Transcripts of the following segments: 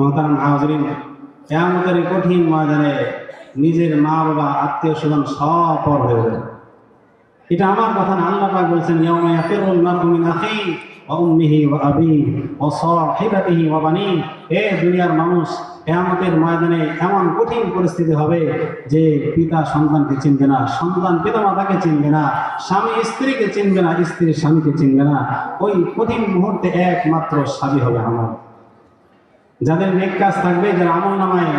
মহতারাম হাজরিন, কেয়ামতের কঠিন ময়দানে নিজের মা বাবা আত্মীয় স্বজন সব পর হয়ে যাবে এটা আমার কথা না, আল্লাহ পাক বলছেন, ইয়াউমা ইয়াফিরুল মারউ মিন আখি ওয়া উম্মিহি ওয়া আবি ওয়া সাহিবাতিহি ওয়া বানি এ দুনিয়ার মানুষ, কিয়ামতের ময়দানে এমন কঠিন পরিস্থিতি হবে যে পিতা সন্তানকে চিনবে না, সন্তান পিতা মাতাকে চিনবে না, স্বামী স্ত্রীকে চিনবে না স্ত্রী স্বামীকে চিনবে না। ওই কঠিন মুহূর্তে একমাত্র স্বামী হবে আমার। যাদের নেক কাজ থাকবে, যারা আমল নামায়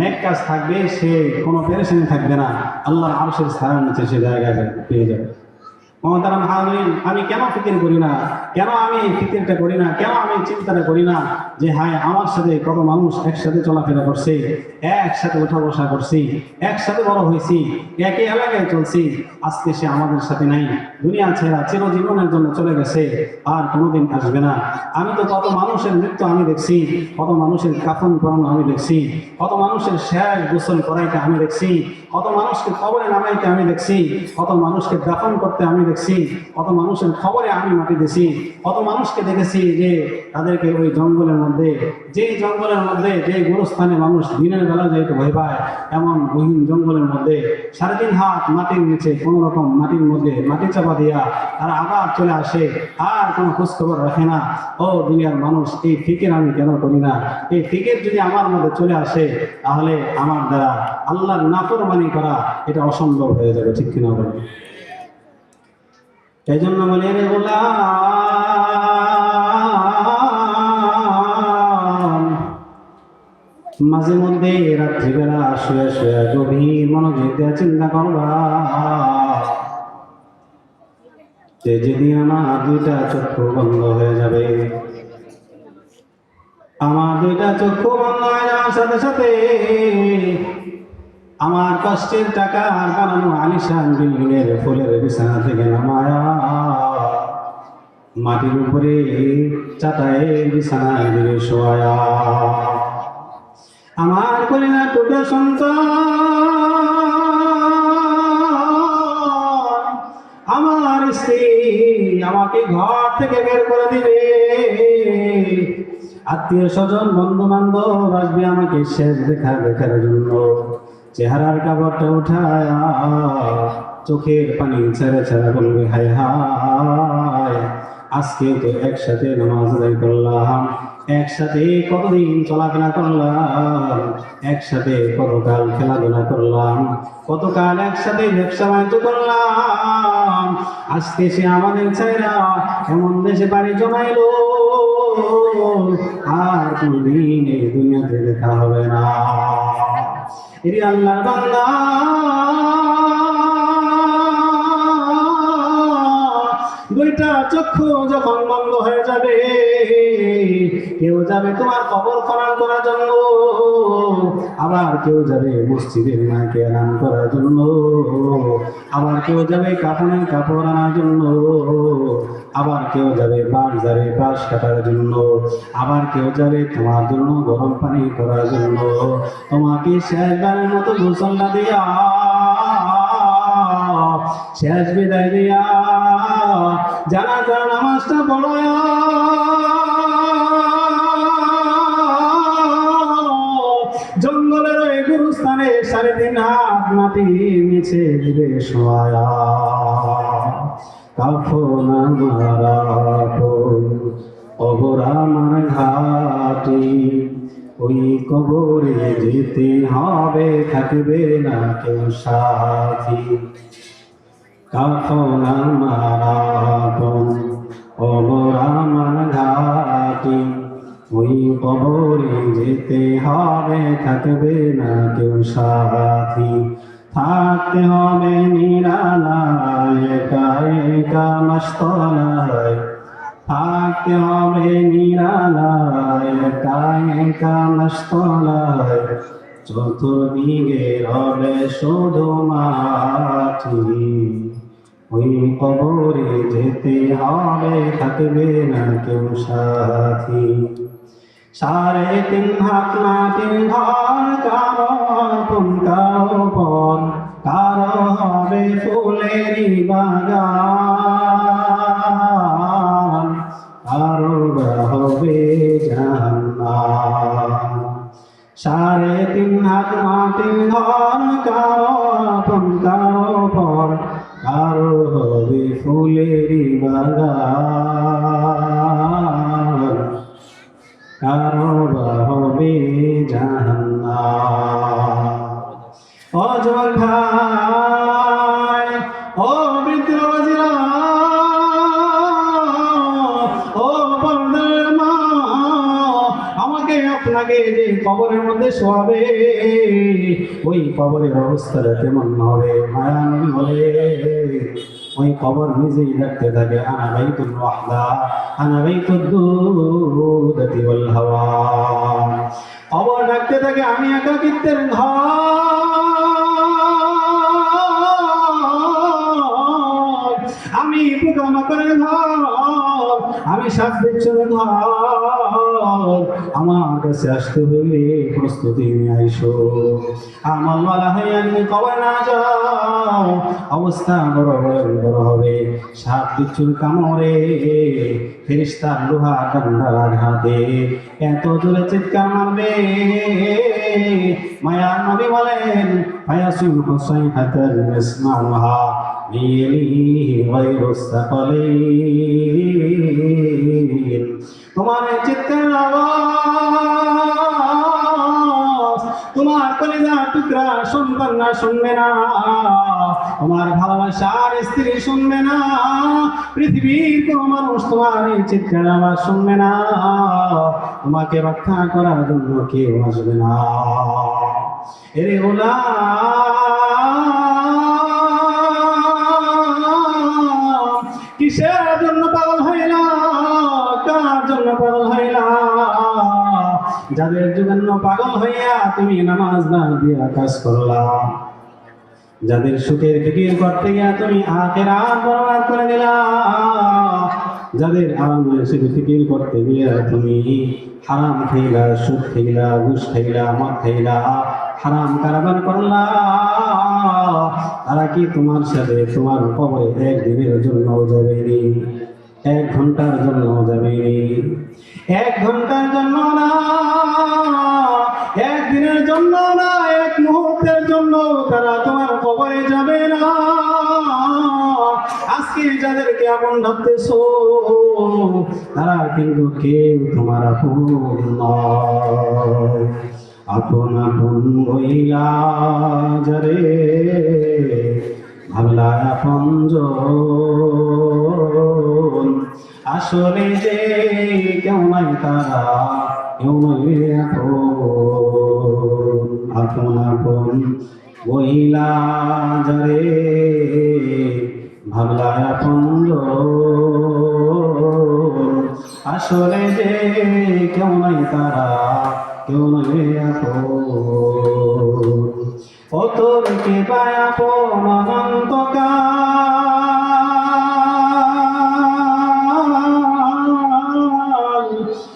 নেক কাজ থাকবে, সে কোনো পেরেশানি থাকবে না। আল্লাহর আরশের সারা নিচে সে জায়গায় পেয়ে যাবে। মমতারাম হাজরিন আমি কেন ফিকির করি না? কেন আমি ফিকিরটা করি না? কেন আমি চিন্তাটা করি না যে হ্যাঁ আমার সাথে কত মানুষ একসাথে চলাফেরা করছে, একসাথে ওঠা বসা করছি, একসাথে বড় হয়েছি একই এলাকায় চলছি, আজকে সে আমাদের সাথে নাই। দুনিয়া ছেড়া চিরজীবনের জন্য চলে গেছে, আর কোনোদিন আসবে না। আমি তো কত মানুষের মৃত্যু আমি দেখছি, কত মানুষের কাফন করানো আমি দেখছি, কত মানুষের শেষ গোসল করাইতে আমি দেখছি, কত মানুষকে কবরে নামাইতে আমি দেখছি, কত মানুষকে দাফন করতে আমি দেখছি। কত মানুষের খবরে আমি মাটি দিছি, কত মানুষকে দেখেছি যে তাদেরকে ওই জঙ্গলের মধ্যে যে জঙ্গলের মধ্যে যে গুরুস্থানে মানুষ দিনের বেলা যেহেতু ভয় পায়, এমন গহীন জঙ্গলের মধ্যে সাড়ে তিন হাত মাটির নিচে কোনো রকম মাটির মধ্যে মাটি চাপা দিয়া তারা আবার চলে আসে, আর কোনো খোঁজখবর রাখে না। ও দুনিয়ার মানুষ, এই ফিকির আমি কেন করি না? এই ফিকির যদি আমার মধ্যে চলে আসে, তাহলে আমার দ্বারা আল্লাহর নাফরমানি করা এটা অসম্ভব হয়ে যাবে, ঠিক কিনা বলেন? এই জন্য বলে রে মাঝে মধ্যে রাত্রিবেলা শুয়ে শুয়ে গভীর মনোযোগ দিয়ে চিন্তা করবা। যেদিন আমার দুইটা চক্ষু বন্ধ হয়ে যাবে, আমার দুইটা চক্ষু বন্ধ হয়ে যাওয়ার সাথে সাথে আমার কষ্টের টাকা আর বানানো আলিশান বিল্ডিং এর ফুলের বিছানা থেকে নামায়া মাটির উপরে চাটায়ে বিছানায় দিকে শোয়া আমার করে না টুকরো সন্তান, আমার স্ত্রী আমাকে ঘর থেকে বের করে দিবে। আত্মীয় স্বজন বন্ধু বান্ধব আসবে আমাকে শেষ দেখা দেখার জন্য। চেহারার কাপড়টা উঠায় চোখের পানি ছেড়ে ছেড়ে বলবে, হায় হায় আজকে তো একসাথে নামাজ আদায় করলাম, একসাথে কতদিন চলাফেরা করলাম, একসাথে কতকাল খেলাধুলা করলাম, কতকাল একসাথে ব্যবসা বাণিজ্য করলাম, আজকে সে আমাদের ছেলেরা এমন দেশে বাড়ি জমাইলো, আর কোনদিন এই দুনিয়াতে দেখা হবে না। এরি আল্লাহর চক্ষু যখন বন্ধ হয়ে যাবে, কেউ যাবে তোমার কবর খনন করার জন্য, আবার কেউ যাবে মসজিদের মাকে আরাম করার জন্য, আবার কেউ যাবে কাপড়ের কাপড় আনার জন্য, আবার কেউ যাবে যাবে বাঁশ কাটার জন্য, আবার কেউ যাবে তোমার জন্য গরম পানি করার জন্য। তোমাকে শেষবারের মতো গোসলটা দিয়া শেষ বিদায় দিয়া যার নামাজটা পড়ায়া। জঙ্গলের ওই গুরুস্থানে সাড়ে তিন হাত মাটি দিবে ঘাটি। ওই কবরে যেতে হবে, থাকবে না কেউ সাথী। কাফন মারাপন অবরা মার ঘাটি ওই কবরে যেতে হবে, থাকবে না কেউ সাথী। থাকতে হবে নিরালায় একা একা মস্তলায় থাকতে হবে নিরালায় একা একা মস্তলায় চতুর্দিকে রবে শুধু মাটি। ওই কবরে যেতে হবে থাকবে না কেউ সাথী। সাড়ে তিন ভাগ না তিন ঘর কেমন হবে মায়া নবী বলে ওই কবর নিজেই দেখতে থাকে, আনা বাইতুল ওয়াহদা, আনা বাইতুদ দুদাতি ওয়াল হাওয়া। কবর ডাকতে থাকে, আমি একাকিত্বের ঘর। আমি পোকামাকড়ের ঘর। আমি ঘর আমার কাছে আসতে হইলে প্রস্তুতি নিয়ে আইসো। আমার হয় আমি কবর না যাও, অবস্থা বড় ভয়ঙ্কর হবে। সাপ বিচ্ছুর কামড়ে ফেরিস্তার লোহা ডান্ডার আঘাতে এত জোরে চিৎকার মারবে। মায়ার নবী বলেন ফায়াসুল হুসাইন হাতাল ইসমাউহা বিয়ালিহি গায়রু সাকালাইন তোমার চিৎকার আওয়াজ, তোমার কলিজা টুকরা সন্তান না, শুনবে না। তোমার ভালোবাসার স্ত্রী শুনবে না। পৃথিবীর কোন মানুষ তোমার এই চিৎকার আওয়াজ শুনবে না। তোমাকে রক্ষা করার জন্য কেউ আসবে না। এরে ওলা। কিসের যাদের জন্য পাগল হইয়া তুমি নামাজ না দিয়া কাজ করলা। যাদের সুখের ফিকির করতে গিয়া তুমি আখের আর বরবাদ করে দিলা। যাদের আরামের ফিকির করতে গিয়া তুমি হারাম খাইলা, সুদ খাইলা, ঘুষ খাইলা, মদ খাইলা, হারাম কারবার করলা। তারা কি তোমার সাথে তোমার কবরে একদিনের জন্য যাবেনি এক ঘণ্টার জন্য যাবেনি এক ঘণ্টার জন্য না একদিনের জন্য না, এক মুহূর্তের জন্য তারা তোমার কবরে যাবে না। আজকে যাদেরকে আপন ভাবতেছো, তারা কিন্তু কেউ তোমার আপন আপন আপন বইলা যারে ভাবলা আপন আসলে যে কেউ নাই তারা, কেউ আপন আপন আপন বইলা যারে, ভাবলা আপন আসলে যে কেউ নাই তারা, কেউ নয় আপন তোর কে পায়া পন অনন্তকাল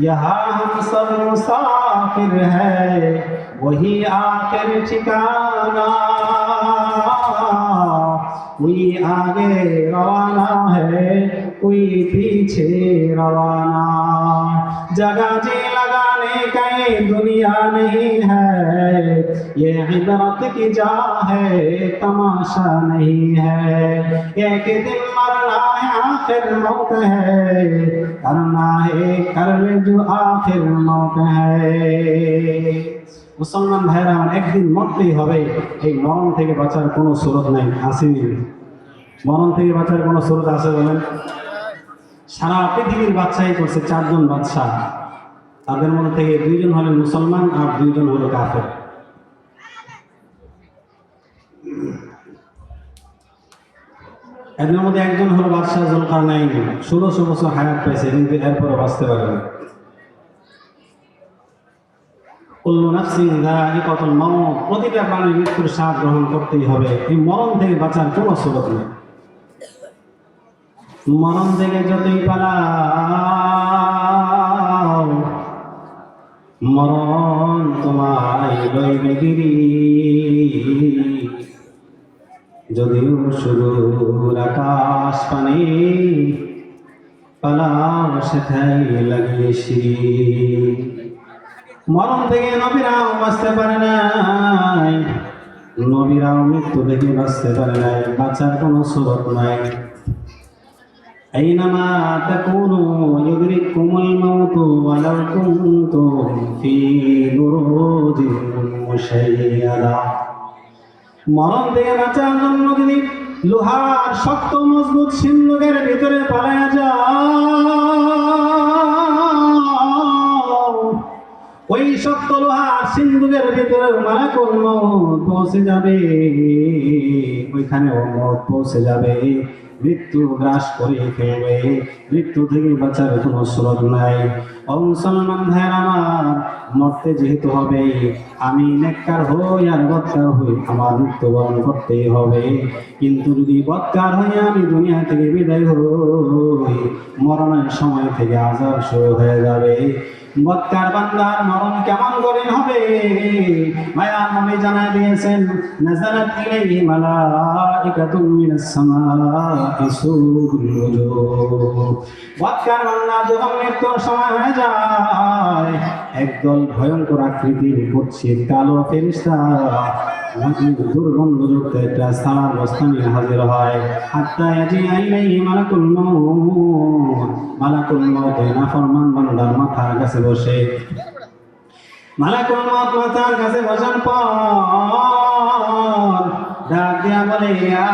یہاں ہم سب مسافر ہے وہی آخر ٹھکانا کوئی آگے روانہ ہے کوئی پیچھے روانہ جگہ جیلا लगाने का ये दुनिया नहीं है ये इबरत की जा है तमाशा नहीं है एक दिन मरना है आखिर मौत है करना है कर ले जो आखिर मौत है মুসলমান ভাইরা আমার একদিন মরতেই হবে এই মরণ থেকে বাঁচার কোনো স্রোত নাই আসেনি মরণ থেকে বাঁচার কোনো স্রোত আছে বলেন সারা পৃথিবীর বাচ্চাই করছে চারজন বাচ্চা তাদের মধ্যে থেকে দুইজন হলেন মুসলমান আর দুইজন হলো কাফের। এদের মধ্যে একজন হলো বাদশাহ জুলকার নাই ষোলোশো বছর হায়াত পেয়েছে কিন্তু এরপরে বাঁচতে হবে। এই মরণ থেকে যতই পালাও মরণ তোমায় লইবে গিরি যদিও সুদূর আকাশ পানি পালাও সেথাই লাগিয়ে শিরি মরণ থেকে নবীরাও বাঁচতে পারে নাই। নবীরাও মৃত্যু থেকে বাঁচতে পারে নাই। বাঁচার কোনো সুরত নাই। أينما تكونوا يدرككم الموت ولو كنتم في بروج مشيدة মরণ থেকে বাঁচার জন্য যদি লোহার শক্ত মজবুত সিন্ধুকের ভিতরে পালায়া যাও ওই শক্ত লোহার সিন্ধুকের ভিতরে মালাকুল মৌত পৌঁছে যাবে ওইখানে ও মত পৌঁছে যাবে মৃত্যু গ্রাস করে ফেলবে। মৃত্যু থেকে বাঁচার কোনো স্রোত নাই। ও ভাইয়ের আমার, মরতে যেহেতু হবে, আমি নেককার হই আর বৎকার হই, আমার মৃত্যুবরণ করতেই হবে। কিন্তু যদি বৎকার হই আমি দুনিয়া থেকে বিদায় হই, মরণের সময় থেকে আজাব শুরু হয়ে যাবে। বৎকার বান্দার মরণ কেমন করে হবে? মায়া নবী জানা দিয়েছেন, নাজালাত ইলাইহি মালাইকাতুম মিনাস সামাই। সময় একদল ভয়ঙ্কর আকৃতির কুৎসিত কালো দুর্গন্ধযুক্ত একটা সালার হাজির হয়। আইলাইহি মালাকুল মালাকুল বান্দার কাছে বসে। মালাকুল মাউত মাথার কাছে বসার পর ডাক দিয়া বলে ইয়া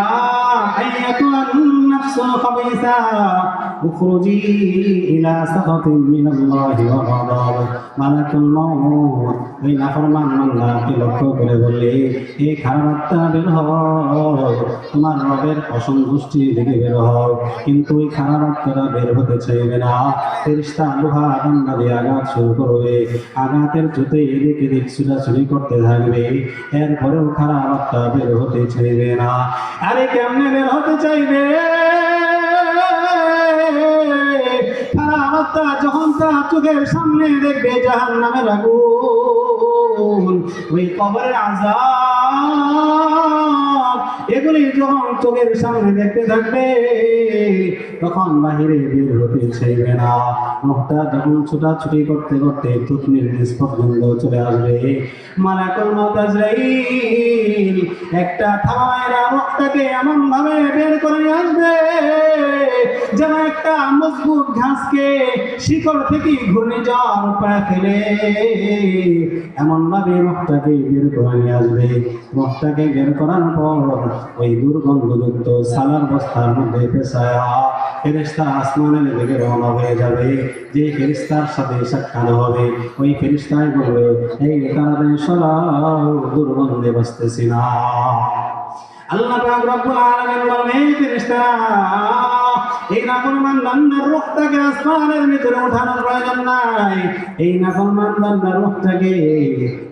আইয়াতুন নাফসুল খাবিসা। লক্ষ্য করে এই বের অসন্তুষ্টি বের হও কিন্তু বের হতে চাইবে না। দিয়ে শুরু করবে। আঘাতের জুতে এদিক এদিক ছুটাছুটি করতে থাকবে। এরপরেও খারাপ আত্মা বের হতে চাইবে না। আরে কেমনে বের হতে চাইবে? আত্মা যখন তার চোখের সামনে দেখবে জাহান নামে আগুন, ওই কবরের আজাব এগুলি যখন চোখের সামনে দেখতে থাকবে, তখন বাহিরে বের হতে চাইবে না। মুখটা যখন ছোটাছুটি করতে করতে থুতনির নিচ পর্যন্ত চলে আসবে। মালাকুল মউত একটা থামায়রা মুখটাকে এমন ভাবে বের করে আসবে, যেন একটা মজবুত ঘাসকে শিকড় থেকে ঘূর্ণিঝড় পায়ে ফেলে। এমন ভাবে মুখটাকে বের করে নিয়ে আসবে। মুখটাকে বের করার পর ওই দুর্গন্ধযুক্ত সালার বস্তার মধ্যে পেশায়া ফেরিস্তা আসমানের দিকে রওনা হয়ে যাবে। যে ফেরিস্তার সাথে সাক্ষাৎ হবে, ওই ফেরিস্তাই বলবে এই তাড়াতাড়ি সরাও দুর্গন্ধে বসতেছি না। আল্লাহ পাক রব্বুল আলামিন বলেন এই ফেরেশতা, এই নাফরমান বান্দার রূহটাকে আসমানের ভিতরে ওঠানোর প্রয়োজন নাই। এই নাফরমান বান্দার রূহটাকে,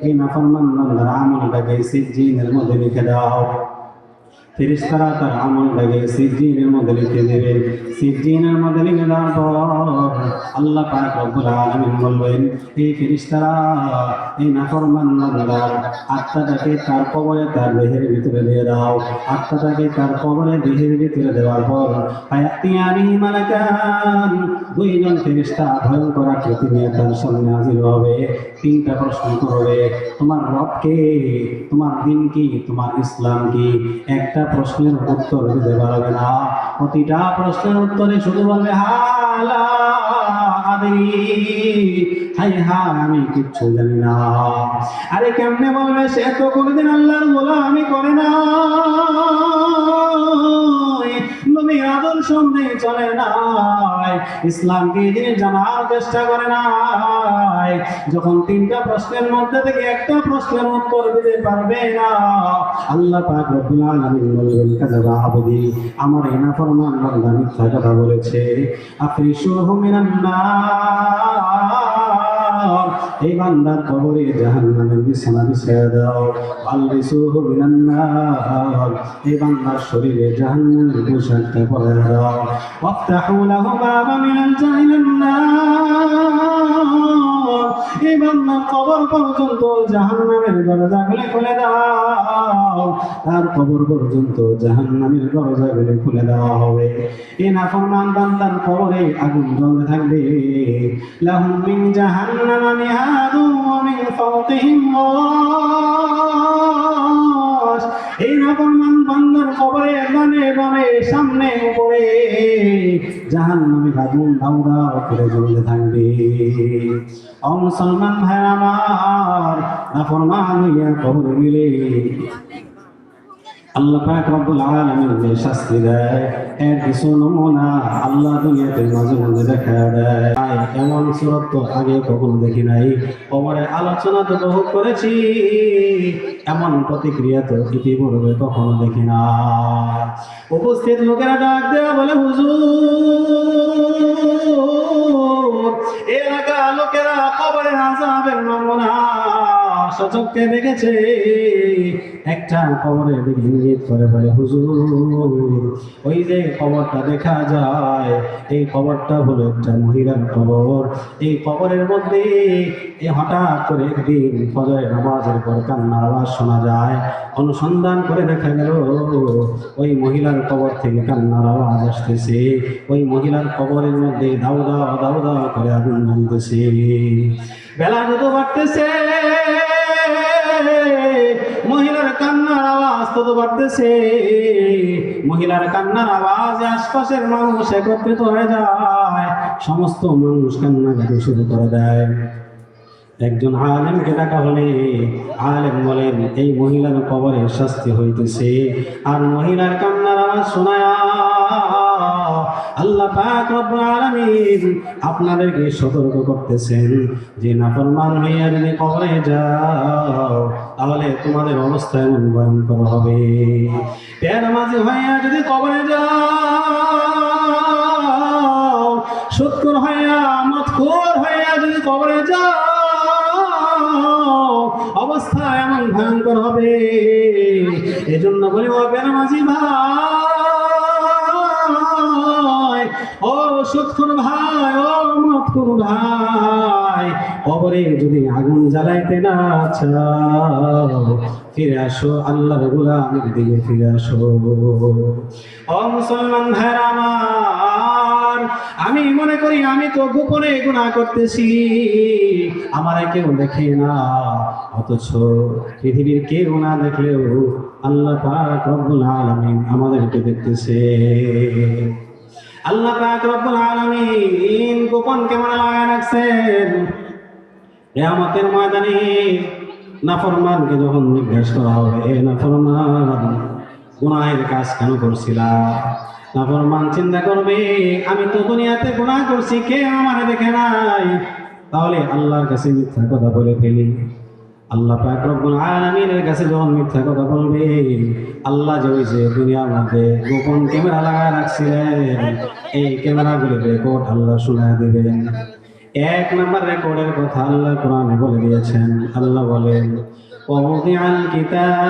এই নাফরমান বান্দার আমলটাকে সিজ্জিনের মধ্যে লিখে দাও। ফেরিস্তারা তার দেবে। আল্লাহ বলবেন, এই ফেরিস্তারা এই আত্মাটাকে তার কবরে তার দেহের ভিতরে দিয়ে দাও। আত্মাটাকে তার কবরে দেহের ভিতরে দেওয়ার পর হায়াতিয়ানি মালাকান, দুইজন ফেরিস্তা ভয়ঙ্কর আকৃতি নিয়ে তার সামনে হাজির হবে। তিনটা প্রশ্ন করবে, তোমার রবকে তোমার দিন কি? তোমার ইসলাম কি? একটা প্রশ্নের উত্তর দিতে পারবে না। প্রতিটা প্রশ্নের উত্তরে শুধু বলবে হাই আমি কিচ্ছু জানি না। আরে কেমনে বলবে, সে তো কোনোদিন আল্লাহর বলা আমি করে না। নবী আদর্শ সন্দেহ চলে নাই। ইসলামকে জানার চেষ্টা করে নাই? যখন তিনটা প্রশ্নের মধ্যে থেকে একটা প্রশ্নের উত্তর দিতে পারবে না, আল্লাহ পাক রব্বুল আলামিন আমার এই নাফরমান বান্দা মিথ্যা কথা বলেছে। আফরিশুহু মিনান এই বান্দার কবরে জাহান্নামের বিছানা বিছিয়ে দাও। আলবিসুহু মিনান নার এই বান্দার শরীরে জাহান্নামের পোশাকটা পরে দাও। ওয়াফতাহু লাহু বাবা মিনাল জাহান্নাম এই বান্দার কবর পর্যন্ত জাহান্নামের দরজা খুলে দাও। তার কবর পর্যন্ত জাহান্নামের দরজা খুলে দেওয়া হবে। এই নাফরমান বান্দার কবরে আগুন জ্বলতে থাকবে। লাহুম মিন জাহান্নামা মিহাদু ওয়া মিন গাওয়াশ এই নাফরমান বান্দার কবরে ডানে বামে সামনে উপরে জাহান্নামের আগুন দাউ দাউ করে জ্বলতে থাকবে। অ মুসলমান ভাই আমার, নাফরমান হইয়া কবরে গেলে আল্লাহ পাক রব্বুল আলামিন যে শাস্তি দেয়, এর কিছু নমুনা আল্লাহ দুনিয়াতে মাঝে মাঝে দেখা দেয়। তাই এমন সুরত তো আগে কখনো দেখি নাই। কবরে আলোচনা তো বহু করেছি, এমন প্রতিক্রিয়া তো ইতিপূর্বে কখনো দেখি না। উপস্থিত লোকেরা ডাক দেওয়া বলে, হুজুর এলাকা লোকেরা কবরে আজাবের নমুনা সচককে দেখেছে, একটা কবরের ইঙ্গিত করে বলে, হুজুর, ওই যে কবরটা দেখা যায়, এই কবরটা হলো একটা মহিলার কবর। এই কবরের মধ্যে এ হঠাৎ করে একদিন ফজরের নামাজের পর কান্নার আওয়াজ শোনা যায়। অনুসন্ধান করে দেখা গেল, ওই মহিলার কবর থেকে কান্নার আওয়াজ আসতেছে। ওই মহিলার কবরের মধ্যে দাউ দাও দাউ দাও করে আগুন জ্বলতেছে। বেলা যত বাড়তেছে তত বাড়তেছে। মহিলার কান্নার আওয়াজ আশপাশের মানুষ একত্রিত হয়ে যায়। সমস্ত মানুষ কান্নাকাটি শুরু করে দেয়। একজন আলেমকে ডাকা হলে আলেম বলেন, এই মহিলার কবরের শাস্তি হইতেছে। আর মহিলার কান্নার আওয়াজ শোনায় আল্লাহ পাক রব্বুল আলামিন আপনাদেরকে সতর্ক করতেছেন। যে নাফরমান হইয়া যদি কবরে যাও, তাহলে তোমাদের অবস্থা এমন ভয়ঙ্কর হবে। মাঝে হইয়া যদি কবরে যাও সত্তর হইয়া মতখোর হইয়া যদি কবরে যাও, অবস্থা এমন ভয়ঙ্কর হবে। এজন্য বলি, ও বেনামাজি ভাই যদি আগুন জ্বালাইতে না চাও, ফিরে আসো আল্লাহর গোলামের দিকে ফিরে আসো। ও মুসলমান আমার, আমি মনে করি আমি তো গোপনে গুণা করতেছি, আমার কেউ দেখে না, অথচ পৃথিবীর কেউ না দেখলেও আল্লাহ পাক রব্বুল আমাদেরকে দেখতেছে। আল্লাহ পাক রব্বুল আলামিন গোপন ক্যামেরা লাগায় রাখছেন। কিয়ামতের ময়দানে নাফরমানকে যখন জিজ্ঞেস করা হবে, এ নাফরমান গুনাহের কাজ কেন করছিলা? নাফরমান চিন্তা করবে, আমি তো দুনিয়াতে গুনাহ করছি, কে আমার দেখে নাই? তাহলে আল্লাহর কাছে মিথ্যা কথা বলে ফেলি। আল্লাহ পাক রব্বুল আলামিনের কাছে যখন মিথ্যা কথা বলবে আল্লাহ যে ওই যে দুনিয়ার মধ্যে গোপন ক্যামেরা লাগায় রাখছিলেন এই ক্যামেরাগুলি রেকর্ড আল্লাহ শোনায় দেবেন এক নম্বর রেকর্ডের কথা আল্লাহ কোরআনে বলে দিয়েছেন আল্লাহ বলেন ووضع الكتاب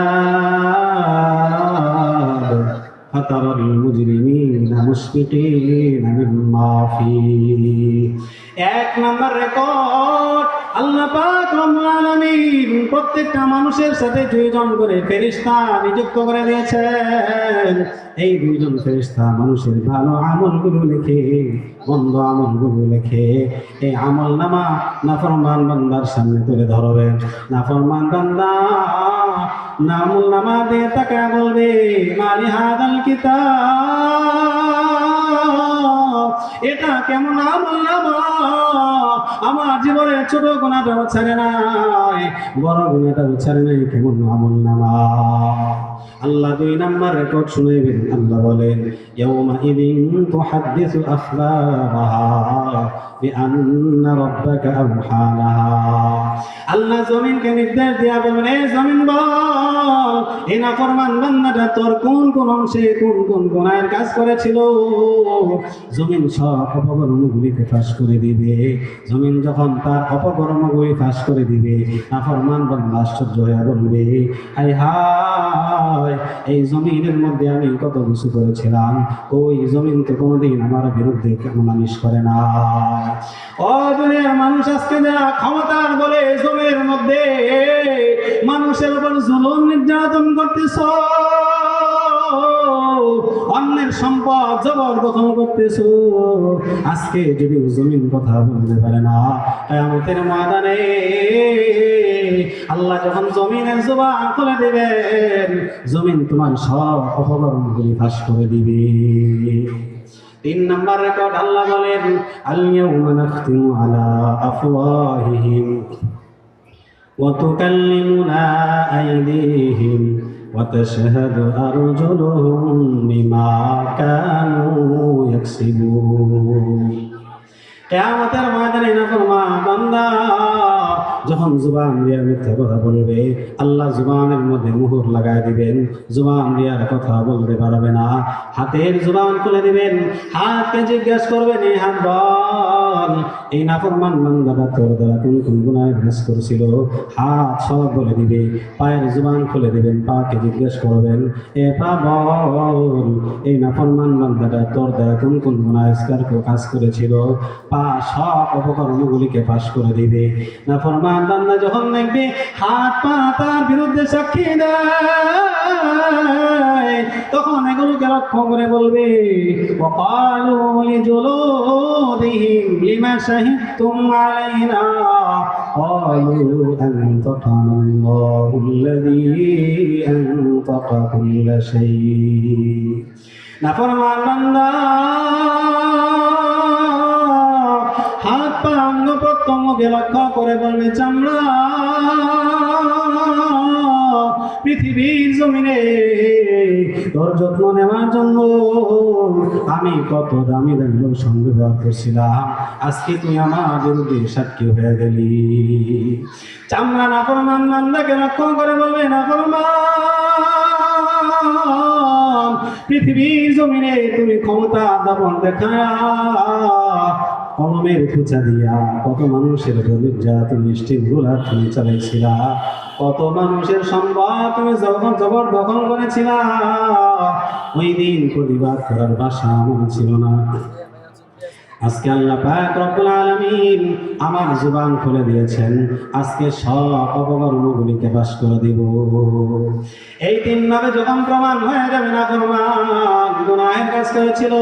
فترى المجرمين مشفقين مما فيه এক নম্বর রেকর্ড আল্লাহ পাক রব্বুল আলামিন প্রত্যেকটা মানুষের সাথে দুইজন করে ফেরেশতা নিযুক্ত করে দিয়েছেন। এই দুইজন ফেরেশতা মানুষের ভালো আমলগুলো লিখে, মন্দ আমলগুলো লিখে, এই আমল নামা নাফরমান বান্দার সামনে তুলে ধরবে নাফরমান বান্দা, নামুল নামা দিয়ে তাকে বলবে, মালি হাদাল কিতাব। এটা কেমন আমার জীবনের ছোট গোনাটা ছাড়ে নাই, বড় গোনাটা ছাড়ে নাই, কেমন আমল নামা? আল্লাহ দুই নাম্বার রেকর্ড শুনাইবেন, আল্লাহ বলেন আল্লাহ জমিনকে নির্দেশ জমিন তোর কোন কোন অংশে কোন কোন কাজ করেছিল? জমিন সব অপকর্মগুলিকে ফাঁস করে দিবে। জমিন যখন তার অপকর্মগুলি ফাঁস করে দিবে, নাফরমান বান্দা আশ্চর্য হয়ে বলবে হাই হাই এই জমিনের মধ্যে আমি কত কিছু করেছিলাম। ওই জমিন তো কোনোদিন আমার বিরুদ্ধে নালিশ করে না। ও দুনিয়ার মানুষ, আজকে যারা ক্ষমতার বলে জমির মধ্যে মানুষের উপর জুলুম নির্যাতন করতেছ অন্যের সম্পদ জবর দখল করতেছ? আজকে যদি জমিন কথা বলতে পারে না, কেয়ামতের মাদানে আল্লাহ যখন জমিনের জবান খুলে দিবেন, জমিন তোমার সব অপকর্মগুলি ফাঁস করে দিবে। তিন নম্বর রেকর্ড আল্লাহ বলেন আল্লাহ নাখতিমু আলা আফওয়াহিহিম ওয়া তুকাল্লিমুনা আইদিহিম। وتشهد أرجلهم بما كانوا يكسبون قيامة المدينة فرما بندار যখন জুবান দিয়ে মিথ্যা কথা বলবে, আল্লাহ জুবানের মধ্যে মুহর লাগাই দিবেন। জুবান দিয়ার কথা বলতে পারবে না। হাতের জুবান খুলে দিবেন। হাতকে জিজ্ঞাসা করবেন এই হাত বল এই নাফরমান বান্দাটা তোর দ্বারা কোন কোন গুণায় ভ্যাস করছিল? হাত সব বলে দিবে। পায়ের জুবান খুলে দিবেন, পাকে জিজ্ঞেস করবেন, এ পা বল এই নাফরমান বান্দাটা তোর দ্বারা কোন কোন গুণায় কাজ করেছিল? পা সব অপকর্মগুলিকে পাশ করে দিবে। না ফরমান বান্দা যখন দেখবে হাত পা তার বিরুদ্ধে সাক্ষী দেয় তখন এগুলোকে লক্ষ্য করে বলবে وقالوا لجلودهم لما شهدتم علينا قالوا أنطقنا الله الذي أنطق كل شيء নাফরমান বান্দা প্রত্যঙ্গকে লক্ষ্য করে বলবে, চামড়া, পৃথিবীর জমিনে তোর যত্ন নেওয়ার জন্য। আমি কত দামি দামি লোক করছিলাম। আজকে তুই বিরুদ্ধে সাক্ষী হয়ে গেলি। চামড়া না ফরমান নান্দাকে লক্ষ্য করে বলবে, না ফরমান, পৃথিবীর জমিনে তুমি ক্ষমতা দাপন দেখা কলমের খুঁচা দিয়া কত মানুষের হলুদ যা তুমি মিষ্টি গুলা তুমি চালাইছিলা কত মানুষের সম্বাদ তুমি যখন জবর দখল করেছিলা। ওই দিন প্রতিবাদ করার বাসা আমার ছিল না। আজকে আল্লাহ পাক রব্বুল আলামিন আমার জুবান খুলে দিয়েছেন। আজকে সব অপকর্মগুলিকে বাস করে দিব। এই তিন নামে যখন প্রমাণ হয়ে যাবে না প্রমাণ গুনাহের কাজ করেছিল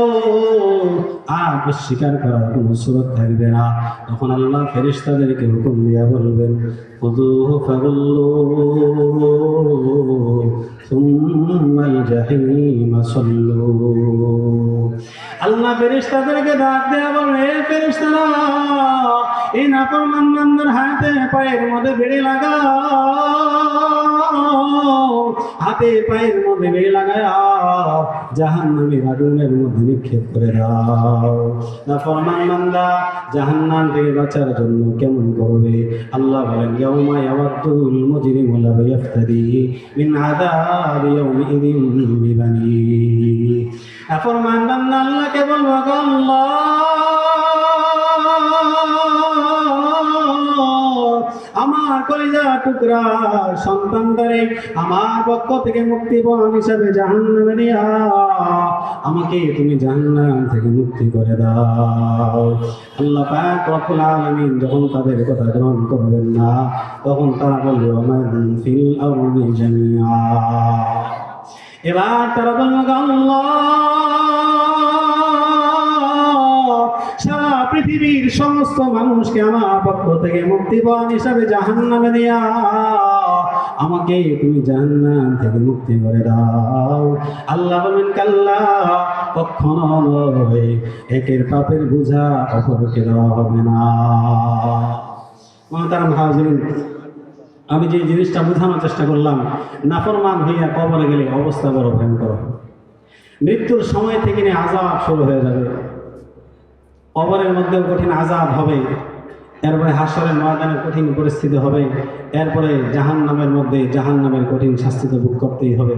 আর স্বীকার করার কোনো সুরত থাকবে না। তখন আল্লাহ ফেরেশতাদেরকে হুকুম দিয়া বলবেন খুদুহু ফাগুল্লু সুম্মাল জাহিম সাল্লু। আল্লাহ ফেরেশতাদেরকে ডাক দেয়া বলে ফেরেশতারা, এই নাফরমান বান্দার হাতে পায়ের মধ্যে বেড়ে লাগা হাতে পায়ের মধ্যে বেড়ে লাগায় জাহান নামে আগুনের মধ্যে নিক্ষেপ করে দাও। নাফরমান বান্দা, জাহান্নাম থেকে বাঁচার জন্য কেমন করবে? আল্লাহ বলেন, ইয়াউমা ইয়াওয়াদ্দুল মুজরিমু লা ইয়াফতারি মিন বিবানি নাফরমান বান্দা আল্লাহকে বলব আমার কলিজা টুকরা সন্তানটারে আমার পক্ষ থেকে মুক্তি পান হিসাবে জাহান্নামে নিয়া আমাকে তুমি জাহান্নাম থেকে মুক্তি করে দাও। আল্লাহ পাক রব্বুল আলামিন যখন তাদের কথা গ্রহণ করবেন না, তখন তারা বলবে আমার ফিল আরদি জামিয়া এবার তারা আল্লাহ, সারা পৃথিবীর সমস্ত মানুষকে আমার পক্ষ থেকে মুক্তিপণ হিসাবে জাহান নামে দেয়া আমাকে তুমি জাহান্নাম থেকে মুক্তি করে দাও। আল্লাহ বলেন কাল্লা, কখনো নয়। একের পাপের বোঝা অপরকে দেওয়া হবে না। মহাতারাম হাজির আমি যে জিনিসটা বোঝানোর চেষ্টা করলাম, নাফরমান হইয়া কবরে গেলে অবস্থা বড় ভয়ঙ্কর। মৃত্যুর সময় থেকে নিয়ে আজাব শুরু হয়ে যাবে। কবরের মধ্যেও কঠিন আজাব হবে। এরপরে হাসরের ময়দানে কঠিন পরিস্থিতি হবে। এরপরে জাহান নামের মধ্যে জাহান নামের কঠিন শাস্তি তো ভোগ করতেই হবে।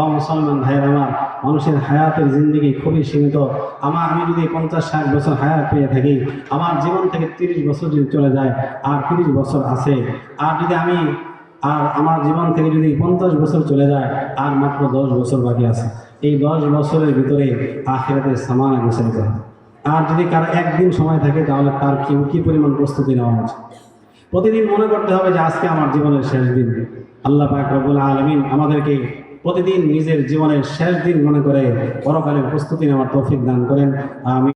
অ মুসলমান ভাইয়ের আমার, মানুষের হায়াতের জিন্দগি খুবই সীমিত। আমার আমি যদি পঞ্চাশ, ষাট বছর হায়াত পেয়ে থাকি, আমার জীবন থেকে তিরিশ বছর যদি চলে যায়, আর তিরিশ বছর আছে। আর যদি আমি, আর আমার জীবন থেকে যদি পঞ্চাশ বছর চলে যায়, আর মাত্র দশ বছর বাকি আছে। এই দশ বছরের ভিতরে আখেরাতের সামান গোছাইতে হবে। আর যদি কারও একদিন সময় থাকে, তাহলে তার কি কি পরিমাণ প্রস্তুতি নেওয়া উচিত? প্রতিদিন মনে করতে হবে যে আজকে আমার জীবনের শেষ দিন। আল্লাহ পাক রব্বুল আলমিন আমাদেরকে প্রতিদিন নিজের জীবনের শেষ দিন মনে করে পরকালের প্রস্তুতি নেওয়ার তৌফিক দান করেন। আমি